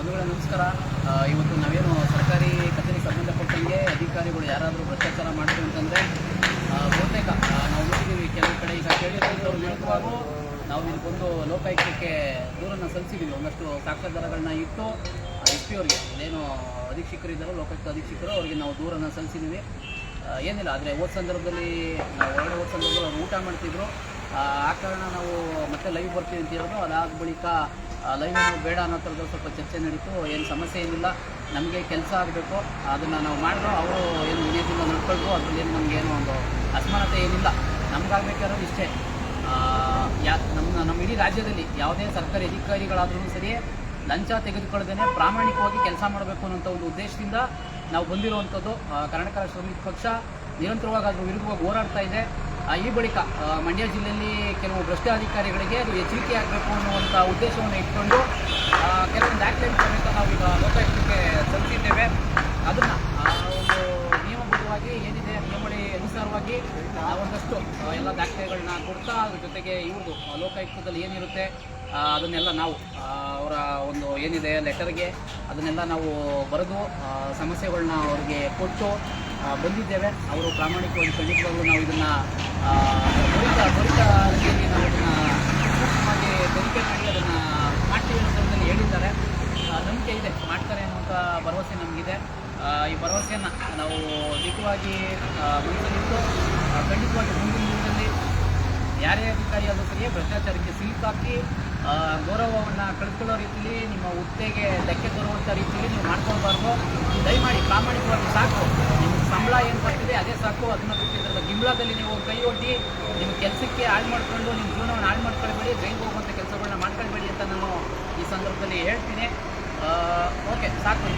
ಬಂಧುಗಳ, ನಮಸ್ಕಾರ. ಇವತ್ತು ನಾವೇನು ಸರ್ಕಾರಿ ಕಚೇರಿಗೆ ಸಂಬಂಧಪಟ್ಟಂಗೆ ಅಧಿಕಾರಿಗಳು ಯಾರಾದರೂ ಭ್ರಷ್ಟಾಚಾರ ಮಾಡಿದ್ರು ಅಂತಂದರೆ ಬಹುತೇಕ ನಾವು ನೋಡಿದ್ದೀವಿ ಕೆಲವು ಕಡೆ ಈಗ ಕೇಳಿದವರು ವಿರುದ್ಧವಾಗೂ ನಾವು ಬಂದು ಲೋಕಾಯುಕ್ತಕ್ಕೆ ದೂರನ್ನು ಸಲ್ಲಿಸಿದ್ದೀವಿ. ಒಂದಷ್ಟು ಸಾಕ್ಷ್ಯಾಧಾರಗಳನ್ನ ಇಟ್ಟು ಎಸ್ ಪಿ ಅವರಿಗೆ ಏನು ಅಧೀಕ್ಷಕರು ಇದ್ದಾರೋ, ಲೋಕಾಯುಕ್ತ ಅಧೀಕ್ಷಕರು, ಅವರಿಗೆ ನಾವು ದೂರನ್ನು ಸಲ್ಲಿಸಿದ್ದೀವಿ. ಏನಿಲ್ಲ, ಆದರೆ ಹೋದ ಸಂದರ್ಭದಲ್ಲಿ ನಾವು ಹೊರಗಡೆ ಹೋದ ಸಂದರ್ಭದಲ್ಲಿ ಅವರು ಊಟ ಮಾಡ್ತಿದ್ರು. ಆ ಕಾರಣ ನಾವು ಮತ್ತೆ ಲೈವ್ ಬರ್ತೀವಿ ಅಂತ ಹೇಳಿದ್ರು. ಅದಾದ ಬಳಿಕ ಲೈವ್ ಬೇಡ ಅನ್ನೋ ಥರದ್ದು ಸ್ವಲ್ಪ ಚರ್ಚೆ ನಡೀತು, ಏನು ಸಮಸ್ಯೆ ಏನಿಲ್ಲ, ನಮಗೆ ಕೆಲಸ ಆಗಬೇಕು, ಅದನ್ನು ನಾವು ಮಾಡಿದ್ರು ಅವರು ಏನು ವಿನಯದಿಂದ ನಡ್ಕೊಳ್ತು ಅದರಲ್ಲಿ ಏನು ನಮಗೇನು ಒಂದು ಅಸಮಾನತೆ ಏನಿಲ್ಲ. ನಮಗಾಗಬೇಕಾದ್ರೂ ಇಷ್ಟೇ. ಯಾ, ನಮ್ಮ ನಮ್ಮ ಇಡೀ ರಾಜ್ಯದಲ್ಲಿ ಯಾವುದೇ ಸರ್ಕಾರಿ ಅಧಿಕಾರಿಗಳಾದ್ರೂ ಸರಿ ಲಂಚ ತೆಗೆದುಕೊಳ್ಳದೇನೆ ಪ್ರಾಮಾಣಿಕವಾಗಿ ಕೆಲಸ ಮಾಡಬೇಕು ಅನ್ನೋಂಥ ಒಂದು ಉದ್ದೇಶದಿಂದ ನಾವು ಬಂದಿರುವಂಥದ್ದು ಕರ್ನಾಟಕ ಸಮಿತಿ ಪಕ್ಷ. ನಿರಂತರವಾಗಿ ಅದ್ರ ವಿರುದ್ಧವಾಗಿ ಹೋರಾಡ್ತಾ ಇದೆ. ಈ ಬಳಿಕ ಮಂಡ್ಯ ಜಿಲ್ಲೆಯಲ್ಲಿ ಕೆಲವು ಭ್ರಷ್ಟಾಧಿಕಾರಿಗಳಿಗೆ ಅದು ಎಚ್ಚರಿಕೆ ಆಗಬೇಕು ಅನ್ನುವಂಥ ಉದ್ದೇಶವನ್ನು ಇಟ್ಕೊಂಡು ಕೆಲವೊಂದು ಕೆಲವೊಂದು ಸಮೇತ ನಾವೀಗ ಲೋಕಾಯುಕ್ತಕ್ಕೆ ಸಲ್ಲಿಸಿದ್ದೇವೆ ಅದನ್ನು ಒಂದು ನಿಯಮಬದ್ಧವಾಗಿ ಏನಿದೆ ನಿಯಮಳಿ ಅನುಸಾರವಾಗಿ ಒಂದಷ್ಟು ಎಲ್ಲ ದಾಖಲೆಗಳನ್ನ ಕೊಡ್ತಾ, ಅದ್ರ ಜೊತೆಗೆ ಇವ್ರದ್ದು ಲೋಕಾಯುಕ್ತದಲ್ಲಿ ಏನಿರುತ್ತೆ ಅದನ್ನೆಲ್ಲ ನಾವು ಅವರ ಒಂದು ಏನಿದೆ ಲೆಟರ್ಗೆ ಅದನ್ನೆಲ್ಲ ನಾವು ಬರೆದು ಸಮಸ್ಯೆಗಳನ್ನ ಅವ್ರಿಗೆ ಕೊಟ್ಟು ಬಂದಿದ್ದೇವೆ. ಅವರು ಪ್ರಾಮಾಣಿಕವಾಗಿ ಖಂಡಿತವಾಗ್ಲೂ ನಾವು ಇದನ್ನು ತ್ವರಿತ ತ್ವರಿತ ರೀತಿಯಲ್ಲಿ ನಾವು ಇದನ್ನು ಸೂಕ್ಷ್ಮವಾಗಿ ತನಿಖೆ ಮಾಡಿ ಅದನ್ನು ಮಾಡ್ತೀವಿ ಅನ್ನೋ ಥರದಲ್ಲಿ ಹೇಳಿದ್ದಾರೆ. ನಂಬಿಕೆ ಇದೆ. ಮಾಡ್ತಾರೆ ಅನ್ನುವಂಥ ಭರವಸೆ ನಮಗಿದೆ. ಈ ಭರವಸೆಯನ್ನು ನಾವು ನಿಖವಾಗಿ ಮನಸ್ಸಲ್ಲಿಟ್ಟು ಖಂಡಿತವಾಗಿ ಮುಂದಿನ ದಿನದಲ್ಲಿ ಯಾರೇ ಅಧಿಕಾರಿ ಆದರೂ ಸರಿ ಭ್ರಷ್ಟಾಚಾರಕ್ಕೆ ಸಿಲುಕಾಕಿ ಗೌರವವನ್ನು ಕಳ್ಕೊಳ್ಳೋ ರೀತಿಯಲ್ಲಿ ನಿಮ್ಮ ಹುದ್ದೆಗೆ ಧಕ್ಕೆ ತರುವಂಥ ರೀತಿಯಲ್ಲಿ ನೀವು ಮಾಡ್ಕೊಳ್ಬಾರ್ದು. ದಯಮಾಡಿ ಪ್ರಾಮಾಣಿಕವಾಗಿ ಸಾಕು. ಸಂಬಳ ಏನು ಬರ್ತಿದೆ ಅದೇ ಸಾಕು. ಅದನ್ನ ಬಿಟ್ಟಿದ್ರೆ ಗಿಮ್ಲಾದಲ್ಲಿ ನೀವು ಕೈ ಒಡ್ಡಿ ನಿಮ್ಮ ಕೆಲಸಕ್ಕೆ ಹಾಳು ಮಾಡ್ಕೊಂಡು ನಿಮ್ಮ ಜೀವನವನ್ನು ಹಾಳು ಮಾಡ್ಕೊಳ್ಬೇಡಿ ಜೈಲಿಗೆ ಹೋಗುವಂಥ ಕೆಲಸಗಳನ್ನ ಮಾಡ್ಕೊಳ್ಬೇಡಿ ಅಂತ ನಾನು ಈ ಸಂದರ್ಭದಲ್ಲಿ ಹೇಳ್ತೀನಿ. ಓಕೆ ಸಾಕು.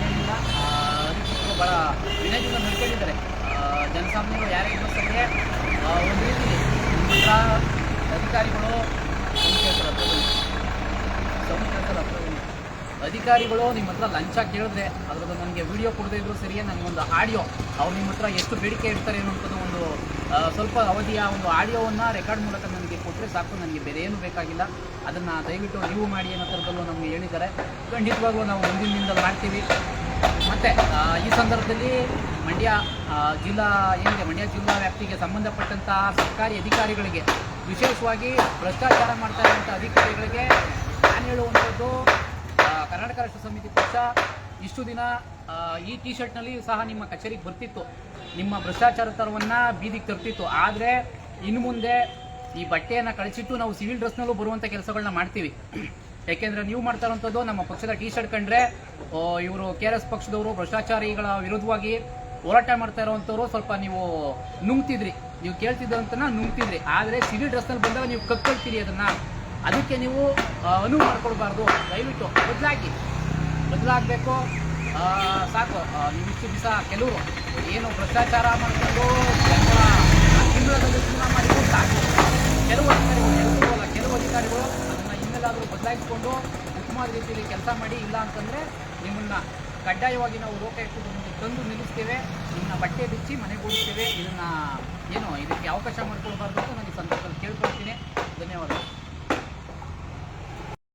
ಆ, ಅಧಿಕೃತರು ಭಾಳ ವಿನಯದಿಂದ ನಡ್ಕೊಂಡಿದ್ದಾರೆ ಜನಸಾಮಾನ್ಯರು ಯಾರೇ ಇದ್ರೂ ಸರಿಯೇ ಒಂದು ರೀತಿ ನಿಮ್ಮ ಅಧಿಕಾರಿಗಳು. ಅಧಿಕಾರಿಗಳು ನಿಮ್ಮ ಹತ್ರ ಲಂಚ ಕೇಳಿದ್ರೆ ಅದ್ರದ್ದು ನನಗೆ ವಿಡಿಯೋ ಕೊಡದೇ ಇದ್ರು ಸರಿಯೇ ನನಗೊಂದು ಆಡಿಯೋ ಅವ್ರು ನಿಮ್ಮ ಹತ್ರ ಎಷ್ಟು ಬೇಡಿಕೆ ಇಡ್ತಾರೆ ಅನ್ನೋಂಥದ್ದು ಒಂದು ಸ್ವಲ್ಪ ಅವಧಿಯ ಒಂದು ಆಡಿಯೋವನ್ನು ರೆಕಾರ್ಡ್ ಮೂಲಕ ನನಗೆ ಕೊಟ್ಟರೆ ಸಾಕು ನನಗೆ ಬೇರೆ ಏನು ಬೇಕಾಗಿಲ್ಲ. ಅದನ್ನು ದಯವಿಟ್ಟು ನೀವು ಮಾಡಿ ಅನ್ನೋ ಥರದಲ್ಲೂ ನಮಗೆ ಹೇಳಿದ್ದಾರೆ. ಖಂಡಿತವಾಗ್ಲೂ ನಾವು ಮುಂದಿನಿಂದ ಮಾಡ್ತೀವಿ. ಮತ್ತು ಈ ಸಂದರ್ಭದಲ್ಲಿ ಮಂಡ್ಯ ಜಿಲ್ಲಾ ಏನಿದೆ, ಮಂಡ್ಯ ಜಿಲ್ಲಾ ವ್ಯಾಪ್ತಿಗೆ ಸಂಬಂಧಪಟ್ಟಂಥ ಸರ್ಕಾರಿ ಅಧಿಕಾರಿಗಳಿಗೆ ವಿಶೇಷವಾಗಿ ಭ್ರಷ್ಟಾಚಾರ ಮಾಡ್ತಾ ಇರುವಂಥ ಅಧಿಕಾರಿಗಳಿಗೆ ನಾನು ಹೇಳುವಂಥದ್ದು ಕರ್ನಾಟಕ ರಾಷ್ಟ್ರ ಸಮಿತಿ ಪಕ್ಷ ಇಷ್ಟು ದಿನ ಈ ಟಿ ಶರ್ಟ್ನಲ್ಲಿ ಸಹ ನಿಮ್ಮ ಕಚೇರಿಗೆ ಬರ್ತಿತ್ತು. ನಿಮ್ಮ ಭ್ರಷ್ಟಾಚಾರ ತರವನ್ನು ಬೀದಿಗೆ ತರ್ತಿತ್ತು. ಆದರೆ, ಇನ್ನು ಮುಂದೆ ಈ ಬಟ್ಟೆಯನ್ನು ಕಳಿಸಿಟ್ಟು ನಾವು ಸಿವಿಲ್ ಡ್ರೆಸ್ನಲ್ಲೂ ಬರುವಂಥ ಕೆಲಸಗಳನ್ನ ಮಾಡ್ತೀವಿ. ಯಾಕೆಂದರೆ ನೀವು ಮಾಡ್ತಾ ಇರೋಂಥದ್ದು ನಮ್ಮ ಪಕ್ಷದ ಟಿ ಶರ್ಟ್ ಕಂಡ್ರೆ ಇವರು ಕೆ ಆರ್ ಎಸ್ ಪಕ್ಷದವರು, ಭ್ರಷ್ಟಾಚಾರಿಗಳ ವಿರುದ್ಧವಾಗಿ ಹೋರಾಟ ಮಾಡ್ತಾ ಇರೋವಂಥವ್ರು ಸ್ವಲ್ಪ ನೀವು ನುಂಗ್ತಿದ್ರಿ. ನೀವು ಕೇಳ್ತಿದ್ದಂತನ ನುಂಗ್ತಿದ್ರಿ. ಆದರೆ ಸಿವಿಲ್ ಡ್ರೆಸ್ನಲ್ಲಿ ಬಂದಾಗ ನೀವು ಕಕ್ಕೊಳ್ತೀರಿ ಅದನ್ನು. ಅದಕ್ಕೆ ನೀವು ಅನುವು ಮಾಡಿಕೊಡ್ಬಾರ್ದು ದಯವಿಟ್ಟು ಬದಲಾಗಿ. ಬದಲಾಗಬೇಕು. ಸಾಕು. ಇಷ್ಟು ದಿವಸ ಕೆಲವರು ಏನು ಭ್ರಷ್ಟಾಚಾರ ಮಾಡಿಕೊಂಡು ತಿಂಗಳಲ್ಲಿ ಜೀವನ ಮಾಡಿಕೊಂಡು ಸಾಕು. ಕೆಲವು ಅಧಿಕಾರಿಗಳು ಕೆಲವು ಅಧಿಕಾರಿಗಳು ಅದನ್ನು ಇನ್ನೆಲ್ಲಾದರೂ ಬದಲಾಯಿಸಿಕೊಂಡು ಉತ್ತಮ ರೀತಿಯಲ್ಲಿ ಕೆಲಸ ಮಾಡಿ, ಇಲ್ಲ ಅಂತಂದರೆ ನಿಮ್ಮನ್ನು ಕಡ್ಡಾಯವಾಗಿ ನಾವು ಲೋಕ ಮುಂದೆ ತಂದು ನಿಲ್ಲಿಸ್ತೇವೆ. ನಿಮ್ಮನ್ನ ಬಟ್ಟೆ ಬಿಚ್ಚಿ ಮನೆ ಓಡಿಸ್ತೇವೆ ಇದನ್ನು ಏನು ಇದಕ್ಕೆ ಅವಕಾಶ ಮಾಡಿಕೊಳ್ಬಾರ್ದು ಅಂತ ನಾನು ಈ ಸಂದರ್ಭದಲ್ಲಿ ಕೇಳ್ಕೊಳ್ತೀನಿ. ಧನ್ಯವಾದಗಳು.